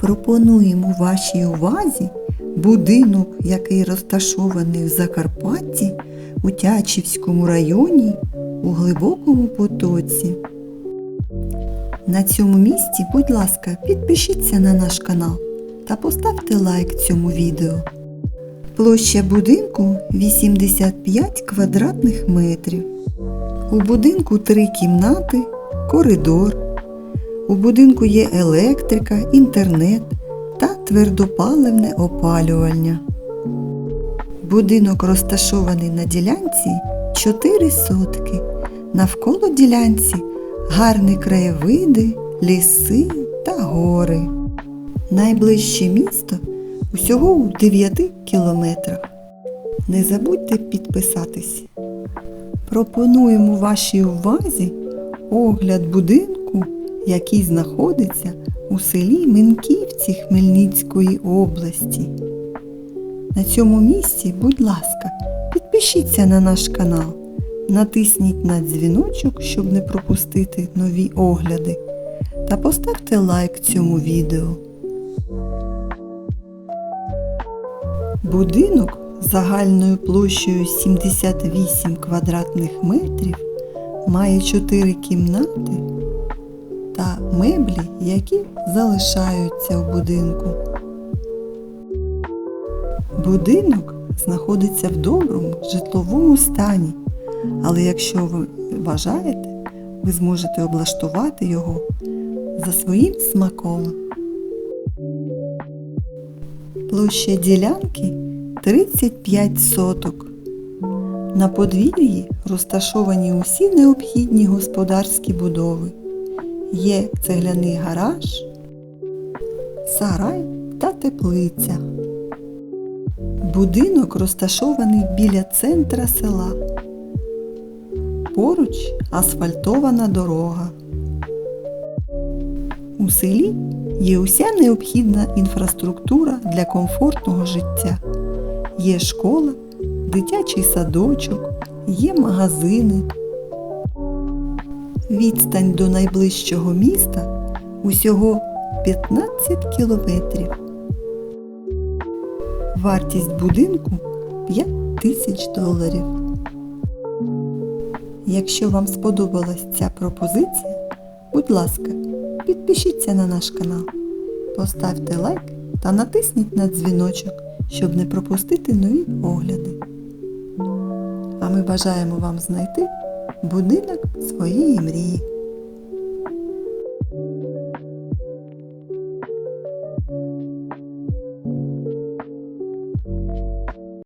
Пропонуємо вашій увазі будинок, який розташований в Закарпатті у Тячівському районі у глибокому потоці. На цьому місці, будь ласка, підпишіться на наш канал та поставте лайк цьому відео. Площа будинку 85 квадратних метрів. У будинку три кімнати, коридор. У будинку є електрика, інтернет та твердопаливне опалювання. Будинок розташований на ділянці 4 сотки. Навколо ділянці гарні краєвиди, ліси та гори. Найближче місто усього у 9 кілометрах. Не забудьте підписатись. Пропонуємо вашій увазі огляд будинку, який знаходиться у селі Минківці Хмельницької області. На цьому місці, будь ласка, підпишіться на наш канал, натисніть на дзвіночок, щоб не пропустити нові огляди, та поставте лайк цьому відео. Будинок загальною площею 78 квадратних метрів має 4 кімнати та меблі, які залишаються в будинку. Будинок знаходиться в доброму житловому стані, але якщо ви бажаєте, ви зможете облаштувати його за своїм смаком. Площа ділянки 35 соток. На подвір'ї розташовані усі необхідні господарські будови. Є цегляний гараж, сарай та теплиця. Будинок розташований біля центра села. Поруч асфальтована дорога. У селі є уся необхідна інфраструктура для комфортного життя. Є школа, дитячий садочок, є магазини. Відстань до найближчого міста усього 15 кілометрів. Вартість будинку 5 тисяч доларів. Якщо вам сподобалась ця пропозиція, будь ласка, підпишіться на наш канал, поставте лайк та натисніть на дзвіночок, щоб не пропустити нові огляди. А ми бажаємо вам знайти будинок своєї мрії.